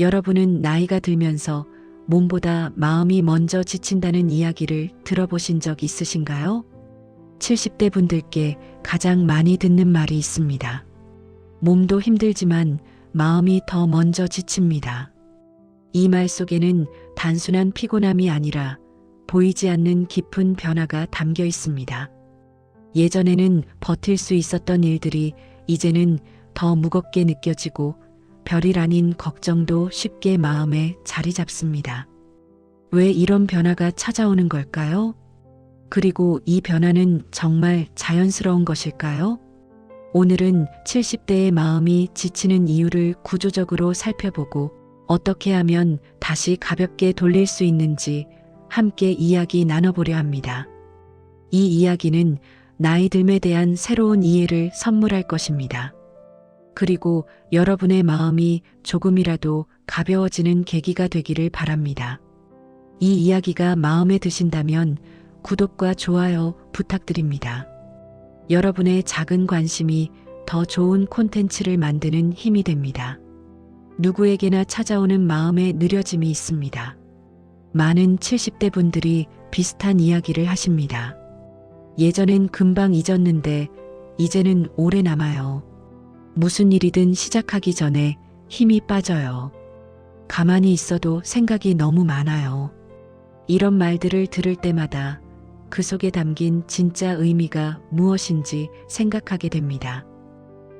여러분은 나이가 들면서 몸보다 마음이 먼저 지친다는 이야기를 들어보신 적 있으신가요? 70대 분들께 가장 많이 듣는 말이 있습니다. 몸도 힘들지만 마음이 더 먼저 지칩니다. 이 말 속에는 단순한 피곤함이 아니라 보이지 않는 깊은 변화가 담겨 있습니다. 예전에는 버틸 수 있었던 일들이 이제는 더 무겁게 느껴지고 별일 아닌 걱정도 쉽게 마음에 자리 잡습니다. 왜 이런 변화가 찾아오는 걸까요? 그리고 이 변화는 정말 자연스러운 것일까요? 오늘은 70대의 마음이 지치는 이유를 구조적으로 살펴보고 어떻게 하면 다시 가볍게 돌릴 수 있는지 함께 이야기 나눠보려 합니다. 이 이야기는 나이 듦에 대한 새로운 이해를 선물할 것입니다. 그리고 여러분의 마음이 조금이라도 가벼워지는 계기가 되기를 바랍니다. 이 이야기가 마음에 드신다면 구독과 좋아요 부탁드립니다. 여러분의 작은 관심이 더 좋은 콘텐츠를 만드는 힘이 됩니다. 누구에게나 찾아오는 마음의 느려짐이 있습니다. 많은 70대 분들이 비슷한 이야기를 하십니다. 예전엔 금방 잊었는데 이제는 오래 남아요. 무슨 일이든 시작하기 전에 힘이 빠져요. 가만히 있어도 생각이 너무 많아요. 이런 말들을 들을 때마다 그 속에 담긴 진짜 의미가 무엇인지 생각하게 됩니다.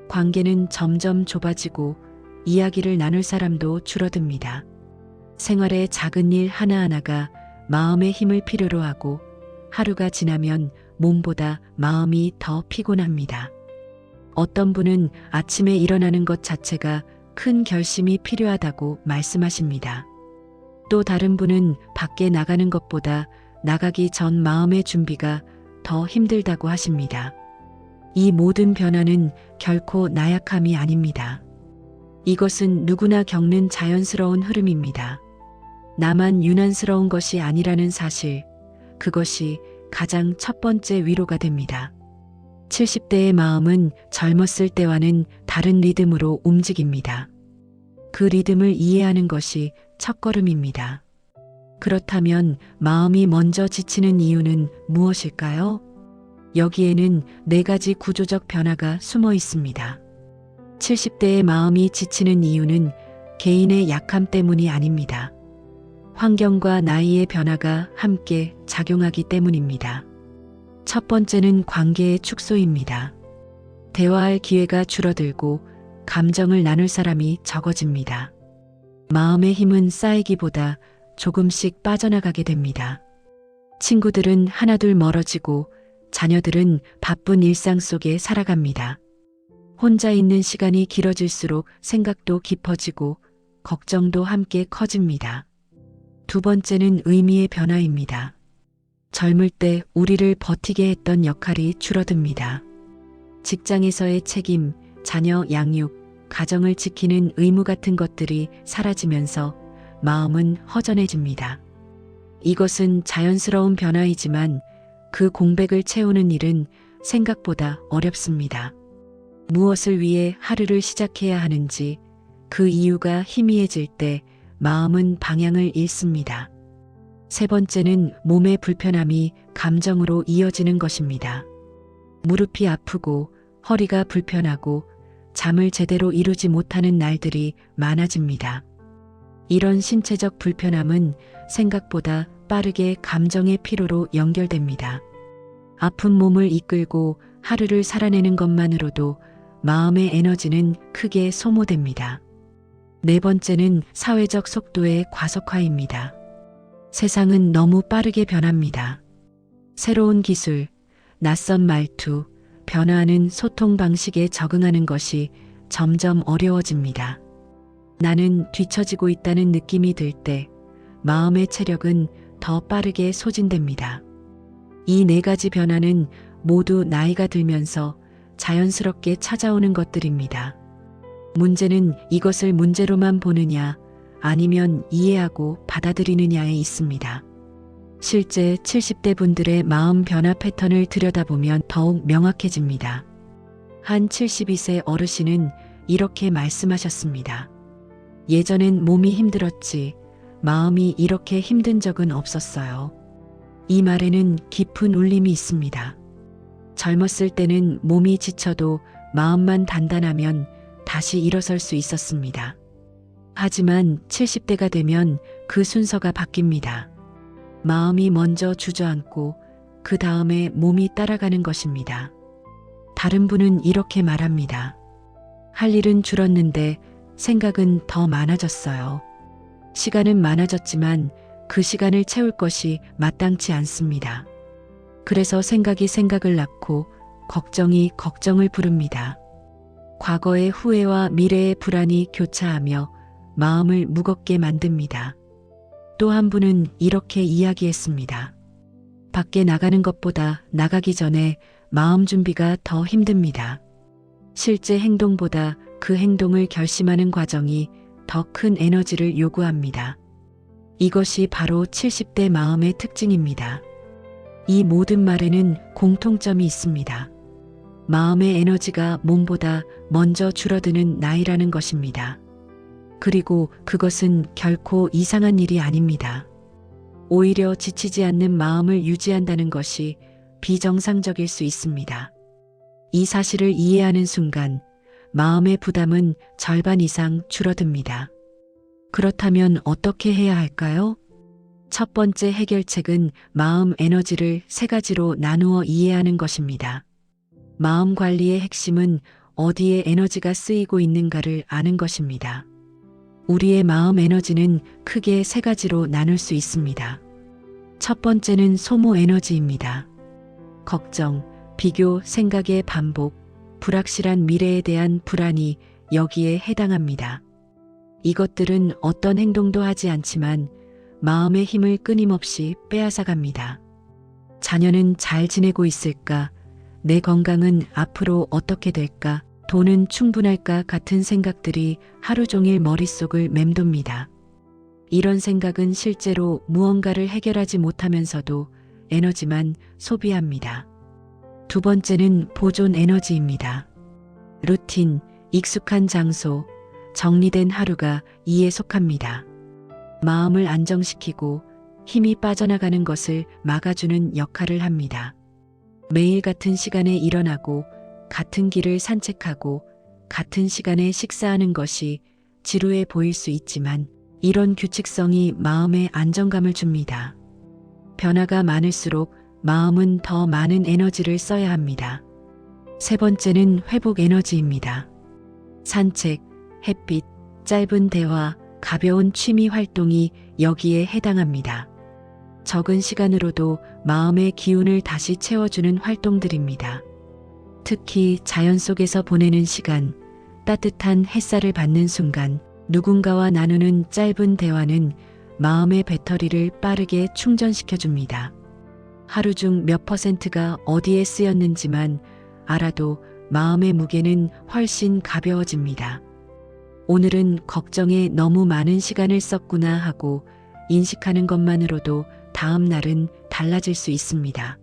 관계는 점점 좁아지고 이야기를 나눌 사람도 줄어듭니다. 생활의 작은 일 하나하나가 마음의 힘을 필요로 하고 하루가 지나면 몸보다 마음이 더 피곤합니다. 어떤 분은 아침에 일어나는 것 자체가 큰 결심이 필요하다고 말씀하십니다. 또 다른 분은 밖에 나가는 것보다 나가기 전 마음의 준비가 더 힘들다고 하십니다. 이 모든 변화는 결코 나약함이 아닙니다. 이것은 누구나 겪는 자연스러운 흐름입니다. 나만 유난스러운 것이 아니라는 사실, 그것이 가장 첫 번째 위로가 됩니다. 70대의 마음은 젊었을 때와는 다른 리듬으로 움직입니다. 그 리듬을 이해하는 것이 첫걸음입니다. 그렇다면 마음이 먼저 지치는 이유는 무엇일까요? 여기에는 네 가지 구조적 변화가 숨어 있습니다. 70대의 마음이 지치는 이유는 개인의 약함 때문이 아닙니다. 환경과 나이의 변화가 함께 작용하기 때문입니다. 첫 번째는 관계의 축소입니다. 대화할 기회가 줄어들고 감정을 나눌 사람이 적어집니다. 마음의 힘은 쌓이기보다 조금씩 빠져나가게 됩니다. 친구들은 하나둘 멀어지고 자녀들은 바쁜 일상 속에 살아갑니다. 혼자 있는 시간이 길어질수록 생각도 깊어지고 걱정도 함께 커집니다. 두 번째는 의미의 변화입니다. 젊을 때 우리를 버티게 했던 역할이 줄어듭니다. 직장에서의 책임, 자녀 양육, 가정을 지키는 의무 같은 것들이 사라지면서 마음은 허전해집니다. 이것은 자연스러운 변화이지만 그 공백을 채우는 일은 생각보다 어렵습니다. 무엇을 위해 하루를 시작해야 하는지 그 이유가 희미해질 때 마음은 방향을 잃습니다. 세 번째는 몸의 불편함이 감정으로 이어지는 것입니다. 무릎이 아프고 허리가 불편하고 잠을 제대로 이루지 못하는 날들이 많아집니다. 이런 신체적 불편함은 생각보다 빠르게 감정의 피로로 연결됩니다. 아픈 몸을 이끌고 하루를 살아내는 것만으로도 마음의 에너지는 크게 소모됩니다. 네 번째는 사회적 속도의 과속화입니다. 세상은 너무 빠르게 변합니다. 새로운 기술, 낯선 말투, 변화하는 소통 방식에 적응하는 것이 점점 어려워집니다. 나는 뒤처지고 있다는 느낌이 들 때 마음의 체력은 더 빠르게 소진됩니다. 이 네 가지 변화는 모두 나이가 들면서 자연스럽게 찾아오는 것들입니다. 문제는 이것을 문제로만 보느냐 아니면 이해하고 받아들이느냐에 있습니다. 실제 70대 분들의 마음 변화 패턴을 들여다보면 더욱 명확해집니다. 한 72세 어르신은 이렇게 말씀하셨습니다. 예전엔 몸이 힘들었지 마음이 이렇게 힘든 적은 없었어요. 이 말에는 깊은 울림이 있습니다. 젊었을 때는 몸이 지쳐도 마음만 단단하면 다시 일어설 수 있었습니다. 하지만 70대가 되면 그 순서가 바뀝니다. 마음이 먼저 주저앉고 그 다음에 몸이 따라가는 것입니다. 다른 분은 이렇게 말합니다. 할 일은 줄었는데 생각은 더 많아졌어요. 시간은 많아졌지만 그 시간을 채울 것이 마땅치 않습니다. 그래서 생각이 생각을 낳고 걱정이 걱정을 부릅니다. 과거의 후회와 미래의 불안이 교차하며 마음을 무겁게 만듭니다. 또 한 분은 이렇게 이야기했습니다. 밖에 나가는 것보다 나가기 전에 마음 준비가 더 힘듭니다. 실제 행동보다 그 행동을 결심하는 과정이 더 큰 에너지를 요구합니다. 이것이 바로 70대 마음의 특징입니다. 이 모든 말에는 공통점이 있습니다. 마음의 에너지가 몸보다 먼저 줄어드는 나이라는 것입니다. 그리고 그것은 결코 이상한 일이 아닙니다. 오히려 지치지 않는 마음을 유지한다는 것이 비정상적일 수 있습니다. 이 사실을 이해하는 순간 마음의 부담은 절반 이상 줄어듭니다. 그렇다면 어떻게 해야 할까요? 첫 번째 해결책은 마음 에너지를 세 가지로 나누어 이해하는 것입니다. 마음 관리의 핵심은 어디에 에너지가 쓰이고 있는가를 아는 것입니다. 우리의 마음 에너지는 크게 세 가지로 나눌 수 있습니다. 첫 번째는 소모 에너지입니다. 걱정, 비교, 생각의 반복, 불확실한 미래에 대한 불안이 여기에 해당합니다. 이것들은 어떤 행동도 하지 않지만 마음의 힘을 끊임없이 빼앗아 갑니다. 자녀는 잘 지내고 있을까? 내 건강은 앞으로 어떻게 될까? 돈은 충분할까? 같은 생각들이 하루 종일 머릿속을 맴돕니다. 이런 생각은 실제로 무언가를 해결하지 못하면서도 에너지만 소비합니다. 두 번째는 보존 에너지입니다. 루틴, 익숙한 장소, 정리된 하루가 이에 속합니다. 마음을 안정시키고 힘이 빠져나가는 것을 막아주는 역할을 합니다. 매일 같은 시간에 일어나고 같은 길을 산책하고 같은 시간에 식사하는 것이 지루해 보일 수 있지만 이런 규칙성이 마음에 안정감을 줍니다. 변화가 많을수록 마음은 더 많은 에너지를 써야 합니다. 세 번째는 회복 에너지입니다. 산책, 햇빛, 짧은 대화, 가벼운 취미 활동이 여기에 해당합니다. 적은 시간으로도 마음의 기운을 다시 채워주는 활동들입니다. 특히 자연 속에서 보내는 시간, 따뜻한 햇살을 받는 순간, 누군가와 나누는 짧은 대화는 마음의 배터리를 빠르게 충전시켜줍니다. 하루 중 몇 퍼센트가 어디에 쓰였는지만 알아도 마음의 무게는 훨씬 가벼워집니다. 오늘은 걱정에 너무 많은 시간을 썼구나 하고 인식하는 것만으로도 다음 날은 달라질 수 있습니다.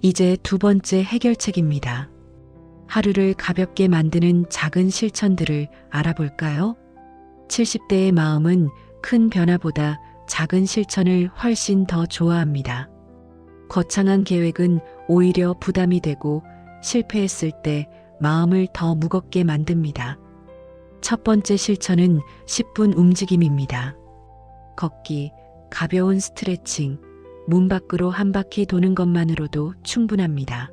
이제 두 번째 해결책입니다. 하루를 가볍게 만드는 작은 실천들을 알아볼까요? 70대의 마음은 큰 변화보다 작은 실천을 훨씬 더 좋아합니다. 거창한 계획은 오히려 부담이 되고 실패했을 때 마음을 더 무겁게 만듭니다. 첫 번째 실천은 10분 움직임입니다. 걷기, 가벼운 스트레칭, 문 밖으로 한 바퀴 도는 것만으로도 충분합니다.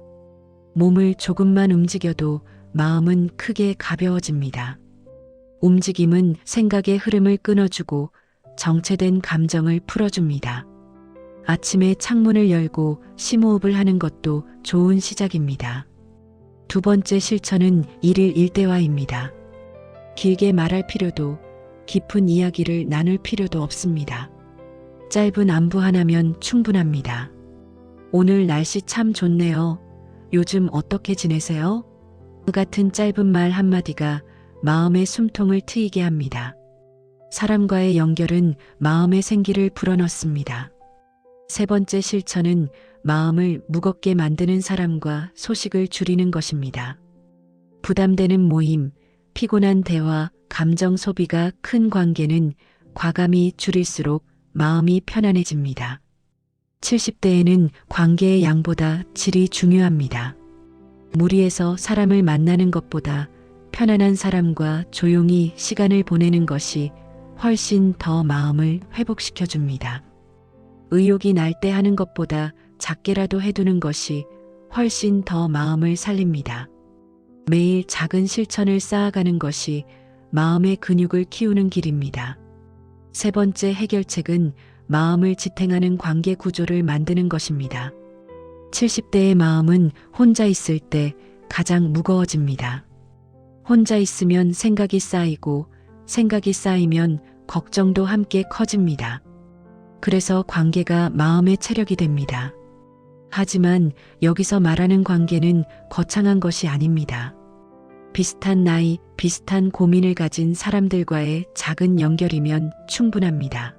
몸을 조금만 움직여도 마음은 크게 가벼워집니다. 움직임은 생각의 흐름을 끊어주고 정체된 감정을 풀어줍니다. 아침에 창문을 열고 심호흡을 하는 것도 좋은 시작입니다. 두 번째 실천은 일일 일대화입니다. 길게 말할 필요도 깊은 이야기를 나눌 필요도 없습니다. 짧은 안부 하나면 충분합니다. 오늘 날씨 참 좋네요. 요즘 어떻게 지내세요? 그 같은 짧은 말 한마디가 마음의 숨통을 트이게 합니다. 사람과의 연결은 마음의 생기를 불어넣습니다. 세 번째 실천은 마음을 무겁게 만드는 사람과 소식을 줄이는 것입니다. 부담되는 모임, 피곤한 대화, 감정 소비가 큰 관계는 과감히 줄일수록 마음이 편안해집니다. 70대에는 관계의 양보다 질이 중요합니다. 무리해서 사람을 만나는 것보다 편안한 사람과 조용히 시간을 보내는 것이 훨씬 더 마음을 회복시켜 줍니다. 의욕이 날 때 하는 것보다 작게라도 해두는 것이 훨씬 더 마음을 살립니다. 매일 작은 실천을 쌓아가는 것이 마음의 근육을 키우는 길입니다. 세 번째 해결책은 마음을 지탱하는 관계 구조를 만드는 것입니다. 70대의 마음은 혼자 있을 때 가장 무거워집니다. 혼자 있으면 생각이 쌓이고 생각이 쌓이면 걱정도 함께 커집니다. 그래서 관계가 마음의 체력이 됩니다. 하지만 여기서 말하는 관계는 거창한 것이 아닙니다. 비슷한 나이, 비슷한 고민을 가진 사람들과의 작은 연결이면 충분합니다.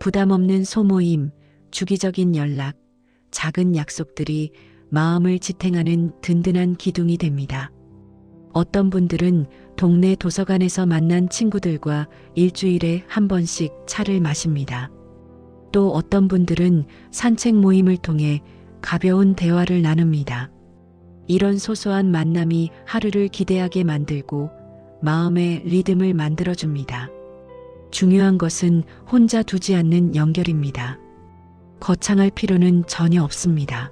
부담 없는 소모임, 주기적인 연락, 작은 약속들이 마음을 지탱하는 든든한 기둥이 됩니다. 어떤 분들은 동네 도서관에서 만난 친구들과 일주일에 한 번씩 차를 마십니다. 또 어떤 분들은 산책 모임을 통해 가벼운 대화를 나눕니다. 이런 소소한 만남이 하루를 기대하게 만들고 마음의 리듬을 만들어줍니다. 중요한 것은 혼자 두지 않는 연결입니다. 거창할 필요는 전혀 없습니다.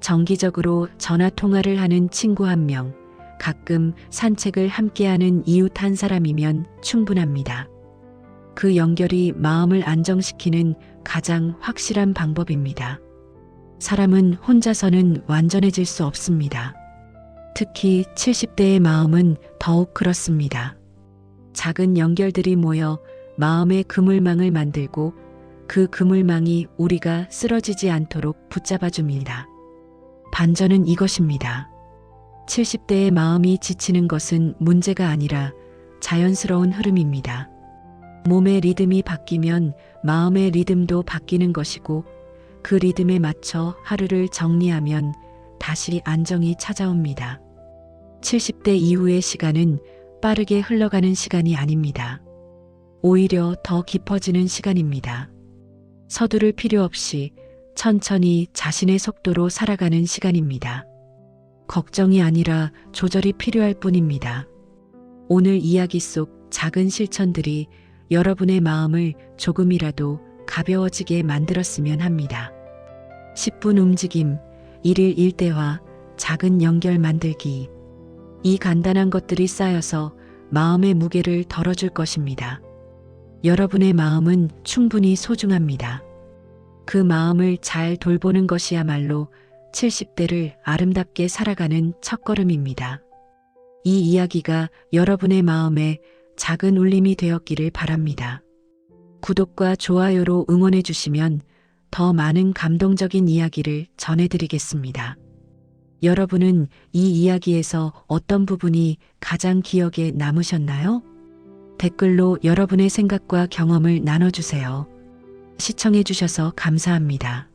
정기적으로 전화 통화를 하는 친구 한 명, 가끔 산책을 함께하는 이웃 한 사람이면 충분합니다. 그 연결이 마음을 안정시키는 가장 확실한 방법입니다. 사람은 혼자서는 완전해질 수 없습니다. 특히 70대의 마음은 더욱 그렇습니다. 작은 연결들이 모여 마음의 그물망을 만들고 그 그물망이 우리가 쓰러지지 않도록 붙잡아 줍니다. 반전은 이것입니다. 70대의 마음이 지치는 것은 문제가 아니라 자연스러운 흐름입니다. 몸의 리듬이 바뀌면 마음의 리듬도 바뀌는 것이고 그 리듬에 맞춰 하루를 정리하면 다시 안정이 찾아옵니다. 70대 이후의 시간은 빠르게 흘러가는 시간이 아닙니다. 오히려 더 깊어지는 시간입니다. 서두를 필요 없이 천천히 자신의 속도로 살아가는 시간입니다. 걱정이 아니라 조절이 필요할 뿐입니다. 오늘 이야기 속 작은 실천들이 여러분의 마음을 조금이라도 가벼워지게 만들었으면 합니다. 10분 움직임, 1일 1대화, 작은 연결 만들기. 이 간단한 것들이 쌓여서 마음의 무게를 덜어줄 것입니다. 여러분의 마음은 충분히 소중합니다. 그 마음을 잘 돌보는 것이야말로 70대를 아름답게 살아가는 첫걸음입니다. 이 이야기가 여러분의 마음에 작은 울림이 되었기를 바랍니다. 구독과 좋아요로 응원해 주시면 더 많은 감동적인 이야기를 전해드리겠습니다. 여러분은 이 이야기에서 어떤 부분이 가장 기억에 남으셨나요? 댓글로 여러분의 생각과 경험을 나눠주세요. 시청해 주셔서 감사합니다.